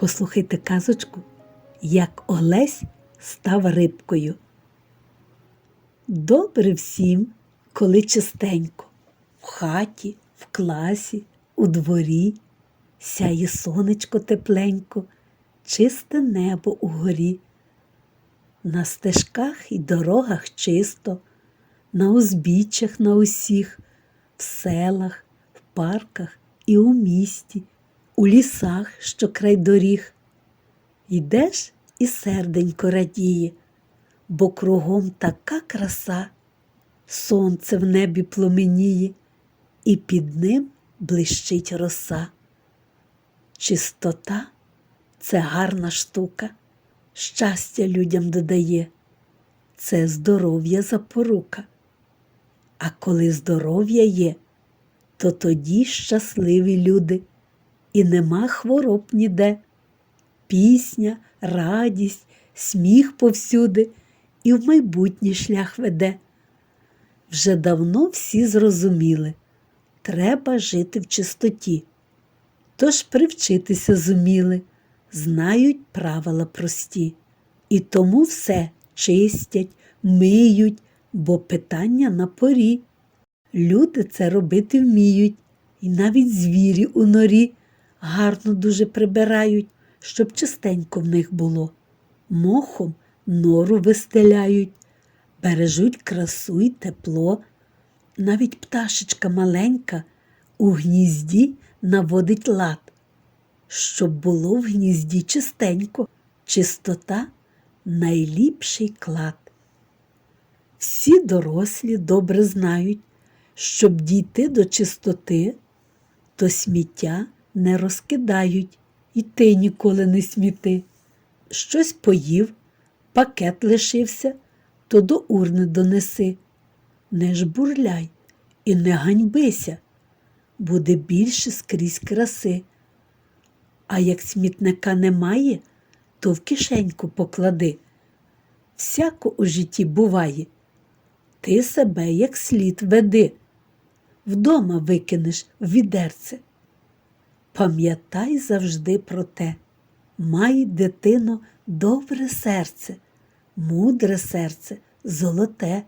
Послухайте казочку, як Олесь став рибкою. Добре всім, коли чистенько, в хаті, в класі, у дворі, сяє сонечко тепленько, чисте небо угорі. На стежках і дорогах чисто, на узбіччях на усіх, в селах, в парках і у місті, у лісах, що край доріг. Йдеш і серденько радіє, бо кругом така краса, сонце в небі пломеніє, і під ним блищить роса. Чистота це гарна штука, щастя людям додає, це здоров'я запорука. А коли здоров'я є, то тоді щасливі люди, і нема хвороб ніде. Пісня, радість, сміх повсюди і в майбутній шлях веде. Вже давно всі зрозуміли, треба жити в чистоті. Тож привчитися зуміли, знають правила прості, і тому все чистять, миють, бо питання на порі. Люди це робити вміють, і навіть звірі у норі гарно дуже прибирають, щоб чистенько в них було. Мохом нору вистеляють, бережуть красу й тепло. Навіть пташечка маленька у гнізді наводить лад, щоб було в гнізді чистенько, чистота найліпший клад. Всі дорослі добре знають, щоб дійти до чистоти, то сміття не розкидають, і ти ніколи не сміти. Щось поїв, пакет лишився, то до урни донеси. Не жбурляй і не ганьбися, буде більше скрізь краси. А як смітника немає, то в кишеньку поклади. Всяко у житті буває. Ти себе як слід веди, вдома викинеш в відерце. Пам'ятай завжди про те, май, дитино, добре серце, мудре серце, золоте.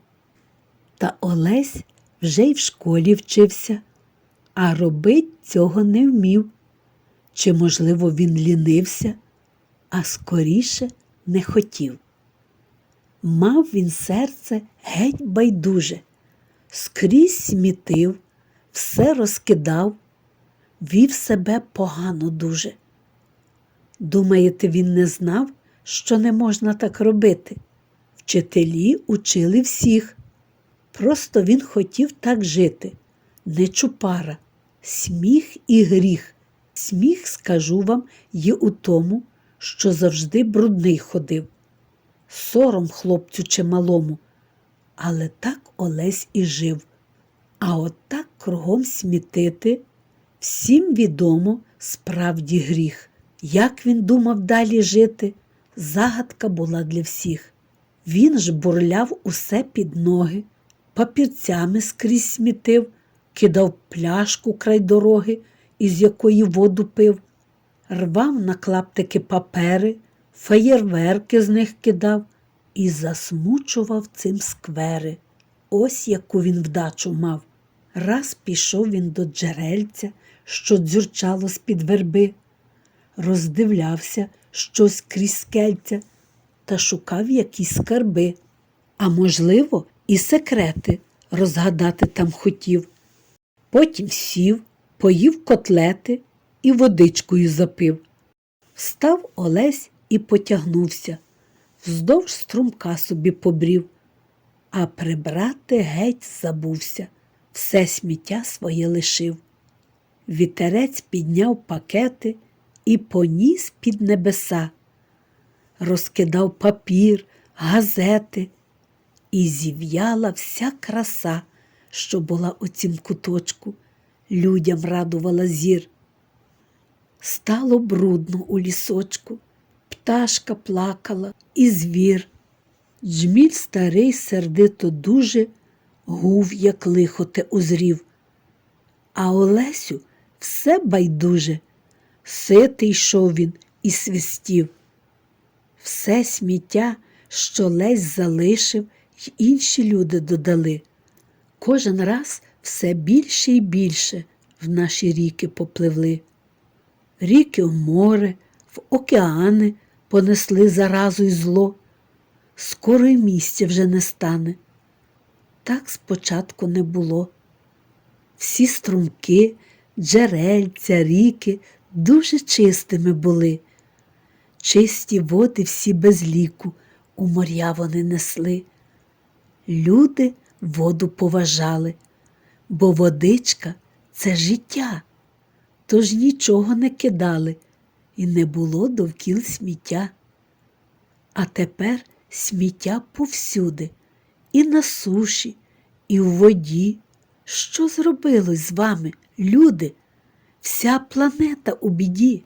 Та Олесь вже й в школі вчився, а робить цього не вмів. Чи, можливо, він лінився, а скоріше не хотів. Мав він серце геть байдуже, скрізь смітив, все розкидав, вів себе погано дуже. Думаєте, він не знав, що не можна так робити? Вчителі учили всіх. Просто він хотів так жити, не чупара, сміх і гріх. Сміх, скажу вам, є у тому, що завжди брудний ходив. Сором хлопцю чи малому, але так Олесь і жив. А от так кругом смітити всім відомо справді гріх. Як він думав далі жити, загадка була для всіх. Він ж бурляв усе під ноги, папірцями скрізь смітив, кидав пляшку край дороги, із якої воду пив, рвав на клаптики папери, феєрверки з них кидав і засмучував цим сквери. Ось яку він вдачу мав. Раз пішов він до джерельця, що дзюрчало з-під верби, роздивлявся щось крізь скельця та шукав якісь скарби, а можливо, і секрети розгадати там хотів. Потім сів, поїв котлети і водичкою запив. Встав Олесь і потягнувся, вздовж струмка собі побрів, а прибрати геть забувся, все сміття своє лишив. Вітерець підняв пакети і поніс під небеса, розкидав папір, газети, і зів'яла вся краса, що була у цім куточку, людям радувала зір. Стало брудно у лісочку, пташка плакала і звір. Джміль старий сердито дуже гув, як лихоте узрів. А Олесю все байдуже. Ситий йшов він і свистів. Все сміття, що Лесь залишив, й інші люди додали. Кожен раз все більше і більше в наші ріки попливли. Ріки в море, в океани понесли заразу й зло. Скоро й місця вже не стане. Так спочатку не було. Всі струмки, джерельця, ріки дуже чистими були. Чисті води всі без ліку у моря вони несли. Люди воду поважали, бо водичка це життя, тож нічого не кидали, і не було довкіл сміття. А тепер сміття повсюди, і на суші, і в воді. Що зробилось з вами, люди? Вся планета у біді.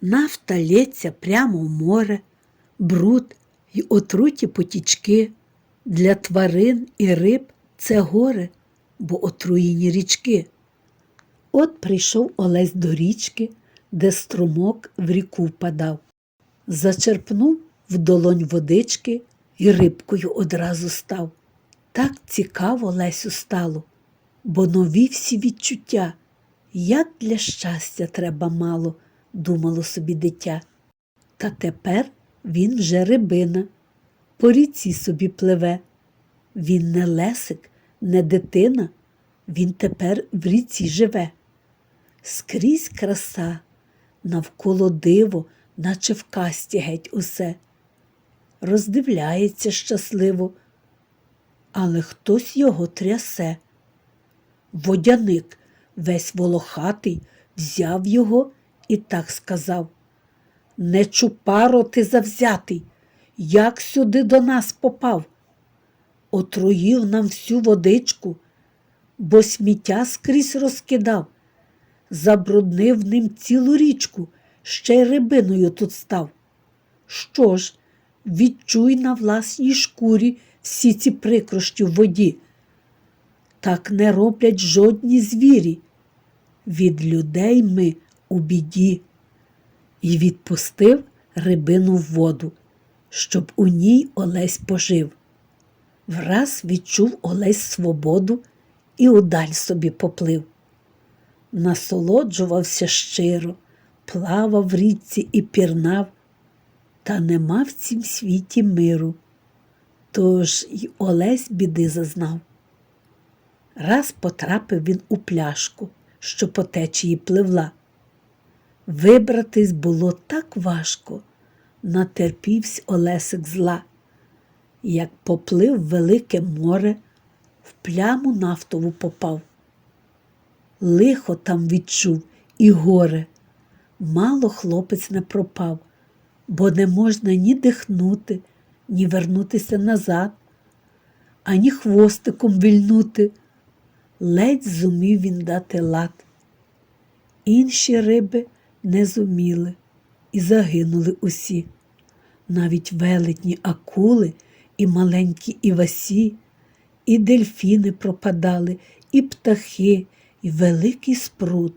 Нафта лється прямо в море, бруд й отруті потічки. Для тварин і риб це горе, бо отруєні річки. От прийшов Олесь до річки, де струмок в ріку впадав. Зачерпнув в долонь водички і рибкою одразу став. Так цікаво Лесю стало, бо нові всі відчуття, як для щастя треба мало, думало собі дитя. Та тепер він вже рибина, по ріці собі пливе. Він не лесик, не дитина, він тепер в ріці живе. Скрізь краса, навколо диво, наче в касті геть усе. Роздивляється щасливо, але хтось його трясе. Водяник, весь волохатий, взяв його і так сказав Не чупаро ти завзятий, як сюди до нас попав? Отруїв нам всю водичку, бо сміття скрізь розкидав, забруднив ним цілу річку, ще й рибиною тут став. Що ж, відчуй на власній шкурі всі ці прикрощі в воді. Так не роблять жодні звірі. Від людей ми у біді. І відпустив рибину в воду, щоб у ній Олесь пожив. Враз відчув Олесь свободу і удаль собі поплив. Насолоджувався щиро, плавав в річці і пірнав, та нема в цім світі миру. Тож й Олесь біди зазнав. Раз потрапив він у пляшку, що по течії пливла. Вибратись було так важко, натерпівсь Олесик зла. Як поплив велике море, в пляму нафтову попав. Лихо там відчув і горе. Мало хлопець не пропав, бо не можна ні дихнути, ні вернутися назад, ані хвостиком вільнути. Ледь зумів він дати лад. Інші риби не зуміли і загинули усі. Навіть велетні акули і маленькі івасі, і дельфіни пропадали, і птахи, і великий спрут.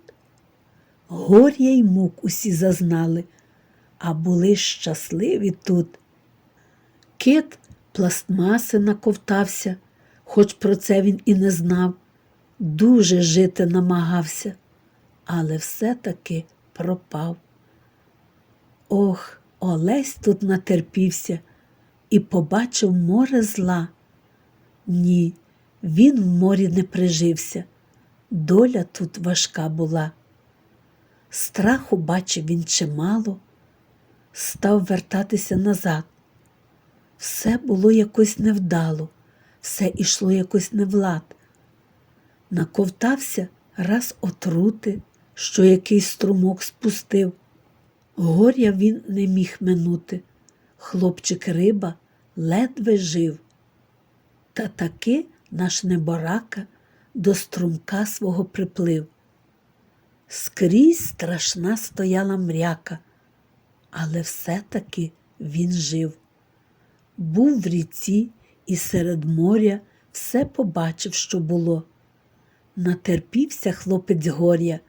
Горя й мук усі зазнали, а були щасливі тут. Кит пластмаси наковтався, хоч про це він і не знав, дуже жити намагався, але все-таки пропав. Ох, Олесь тут натерпівся і побачив море зла. Ні, він в морі не прижився, доля тут важка була. Страху бачив він чимало, став вертатися назад. Все було якось невдало, все ішло якось невлад. Наковтався раз отрути, що якийсь струмок спустив. Горя він не міг минути. Хлопчик риба ледве жив. Та таки наш неборака до струмка свого приплив. Скрізь страшна стояла мряка, але все-таки він жив. Був в ріці і серед моря все побачив, що було. Натерпівся хлопець горя,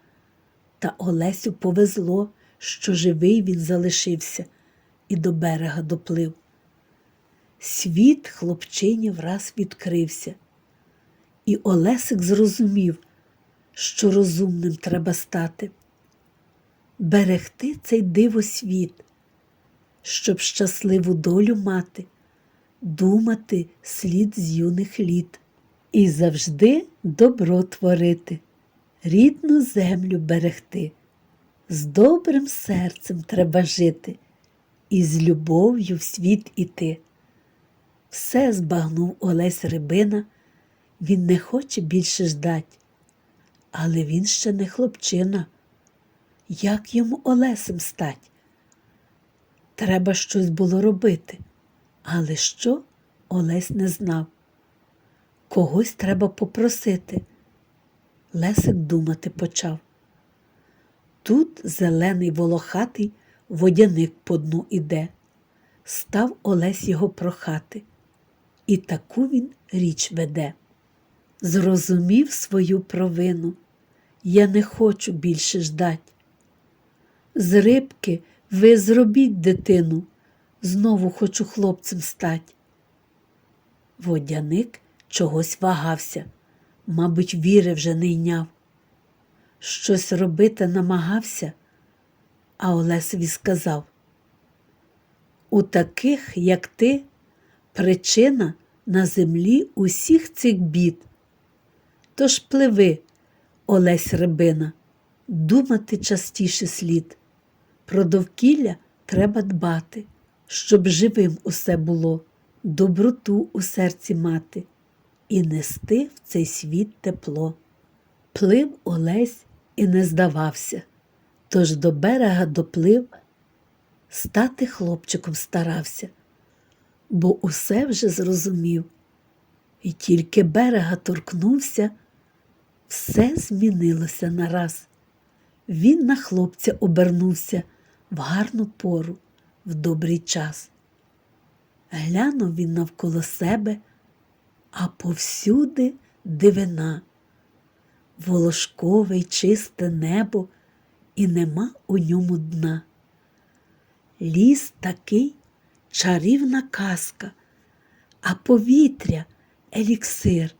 та Олесю повезло, що живий він залишився і до берега доплив. Світ хлопчині враз відкрився, і Олесик зрозумів, що розумним треба стати, берегти цей дивосвіт, щоб щасливу долю мати, думати слід з юних літ і завжди добро творити, рідну землю берегти. З добрим серцем треба жити і з любов'ю в світ іти. Все збагнув Олесь Рибина, він не хоче більше ждать, але він ще не хлопчина. Як йому Олесем стать? Треба щось було робити, але що Олесь не знав. Когось треба попросити. Лесик думати почав. Тут зелений волохатий водяник по дну іде. Став Олесь його прохати, і таку він річ веде. Зрозумів свою провину, я не хочу більше ждать. З рибки ви зробіть дитину, знову хочу хлопцем стать. Водяник чогось вагався, мабуть, віри вже не йняв. Щось робити намагався, а Олесові сказав У таких, як ти, причина на землі усіх цих бід. Тож пливи, Олесь Рибина, думати частіше слід. Про довкілля треба дбати, щоб живим усе було, доброту у серці мати і нести в цей світ тепло. Плив Олесь і не здавався, тож до берега доплив, стати хлопчиком старався, бо усе вже зрозумів, і тільки берега торкнувся, все змінилося нараз. Він на хлопця обернувся в гарну пору, в добрий час. Глянув він навколо себе, а повсюди дивина, волошкове й чисте небо, і нема у ньому дна. Ліс такий чарівна казка, а повітря еліксир,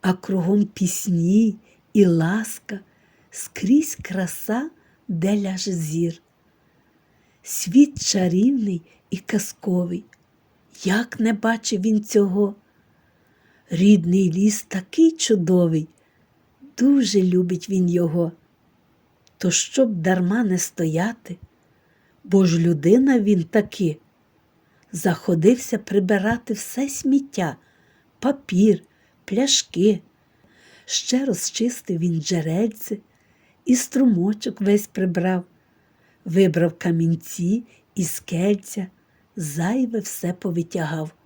а кругом пісні і ласка, скрізь краса, де ляже зір. Світ чарівний і казковий, як не бачив він цього. Рідний ліс такий чудовий, дуже любить він його. То щоб дарма не стояти, бо ж людина він таки, заходився прибирати все сміття, папір, пляшки. Ще розчистив він джерельце і струмочок весь прибрав, вибрав камінці і скельця, зайве все повитягав.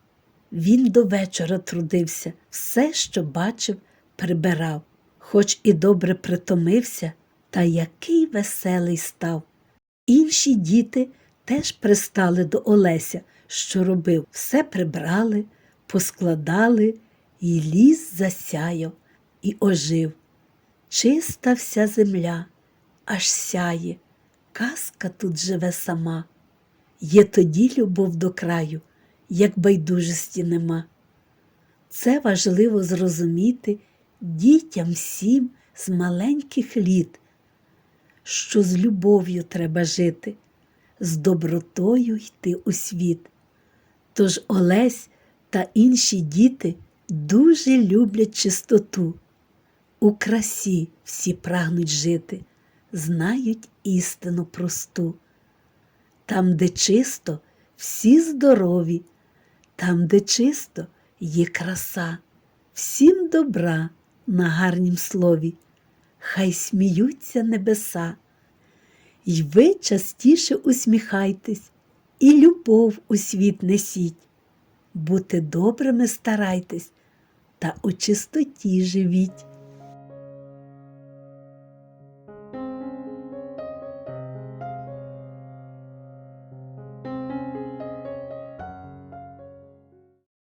Він до вечора трудився, все, що бачив, прибирав, хоч і добре притомився, та який веселий став. Інші діти теж пристали до Олеся, що робив, все прибрали, поскладали, і ліс засяяв і ожив. Чиста вся земля, аж сяє, казка тут живе сама. Є тоді любов до краю як байдужості нема. Це важливо зрозуміти дітям всім з маленьких літ, що з любов'ю треба жити, з добротою йти у світ. Тож Олесь та інші діти дуже люблять чистоту. У красі всі прагнуть жити, знають істину просту. Там, де чисто, всі здорові, там, де чисто, є краса, всім добра на гарнім слові, хай сміються небеса. І ви частіше усміхайтесь, і любов у світ несіть, бути добрими старайтесь та у чистоті живіть.